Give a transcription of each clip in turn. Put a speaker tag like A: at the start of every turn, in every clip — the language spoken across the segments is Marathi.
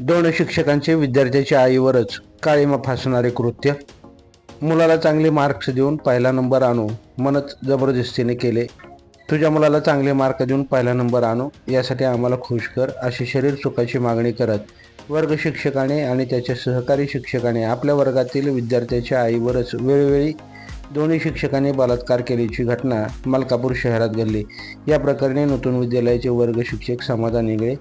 A: दोन शिक्षकांचे विद्यार्थ्याच्या आईवरच काळीमा फासणारे कृत्य. मुलाला चांगले मार्क्स देऊन पहिला नंबर आणू मनच जबरदस्तीने केले. तुझ्या मुलाला चांगले मार्क देऊन पहिला नंबर आणू यासाठी आम्हाला खुश कर अशी शरीर सुखाची मागणी करत वर्ग शिक्षकाने आणि त्याच्या सहकारी शिक्षकाने आपल्या वर्गातील विद्यार्थ्याच्या आईवरच वेळोवेळी दोन्ही शिक्षकांनी बलात्कार केल्याची घटना मलकापूर शहरात घडली. या प्रकरणी नूतन विद्यालयाचे वर्ग शिक्षक समाधान इंगळे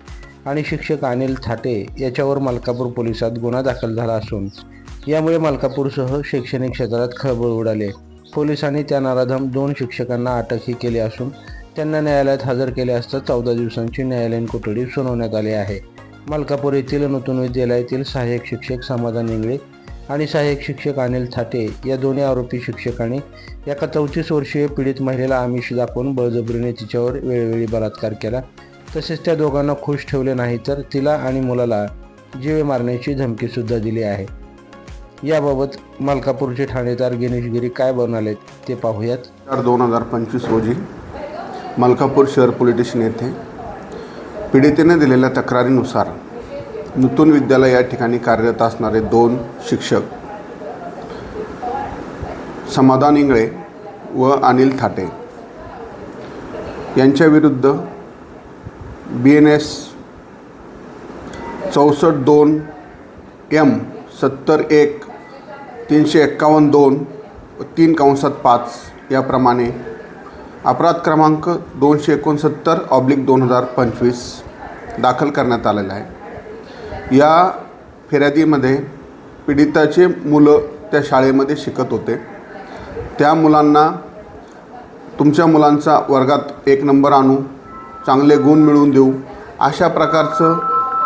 A: आणि शिक्षक अनिल थाटे याच्यावर मलकापूर पोलिसात गुन्हा दाखल झाला असून यामुळे मलकापूरसह शैक्षणिक क्षेत्रात खळबळ उडाली. पोलिसांनी त्या नराधम दोन शिक्षकांना अटकही केली असून त्यांना न्यायालयात हजर केले असता चौदा दिवसांची न्यायालयीन कोठडी सुनावण्यात आली आहे. मलकापूर येथील नूतन विद्यालयातील सहाय्यक शिक्षक समाधान इंगळे आणि सहाय्यक शिक्षक अनिल थाटे या दोन्ही आरोपी शिक्षकांनी एका चौतीस वर्षीय पीडित महिलेला आमिष दाखवून बळजबरीने तिच्यावर वेळोवेळी बलात्कार केला. तसेच त्या दोघांना खुश ठेवले नाही तर तिला आणि मुलाला जीवे मारण्याची धमकीसुद्धा दिली आहे. याबाबत मलकापूरचे ठाणेदार गिरीश काय बनवलेत ते पाहूयात.
B: चार दोन हजार पंचवीस रोजी मलकापूर शहर पोलीस स्टेशन येथे पीडितेने दिलेल्या तक्रारीनुसार नूतन विद्यालय या ठिकाणी कार्यरत असणारे दोन शिक्षक समाधान इंगळे व अनिल थाटे यांच्याविरुद्ध बी एन एस चौसष्ट दोन एम सत्तर एक तीनशे एक्कावन्न दोन तीन कंसात पाच याप्रमाणे. अपराध क्रमांक दोनशे एकोणसत्तर ऑब्लिक दोन हजार पंचवीस दाखल करण्यात आलेला आहे. या फिर्यादीमध्ये पीडिताचे मुलं त्या शाळेमध्ये शिकत होते. त्या मुलांना तुमच्या मुलांचा वर्गात एक नंबर आणू चांगले गुण मिळवून देऊ. अशा प्रकारचं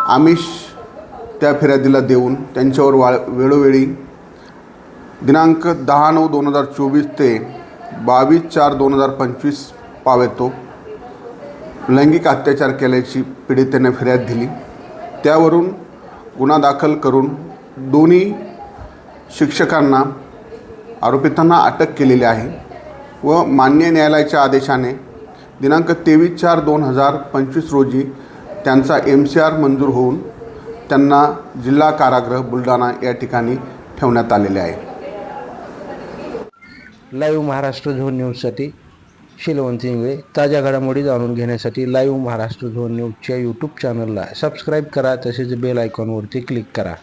B: आमिष त्या फिर्यादीला देऊन त्यांच्यावर वा वेळोवेळी दिनांक दहा नऊ दोन हजार चोवीस ते बावीस चार दोन हजार पंचवीस पावेतो. लैंगिक अत्याचार केल्याची पीडितेने फिर्याद दिली. त्यावरून गुन्हा दाखल करून दोन्ही शिक्षकांना आरोपितांना अटक केलेली आहे व मान्य न्यायालयाच्या आदेशाने दिनांक तेवीस चार दोन हजार पंचवीस रोजी त्यांचा एम सी आर मंजूर होऊन त्यांना जिल्हा कारागृह बुलढाणा या ठिकाणी ठेवण्यात आलेले आहे.
A: लाईव्ह महाराष्ट्र झोन न्यूजसाठी शिलवंत इंगळे ताज्या घडामोडी जाणून घेण्यासाठी लाईव्ह महाराष्ट्र झोन न्यूजच्या यूट्यूब चॅनलला सबस्क्राईब करा तसेच बेल आयकॉनवरती क्लिक करा.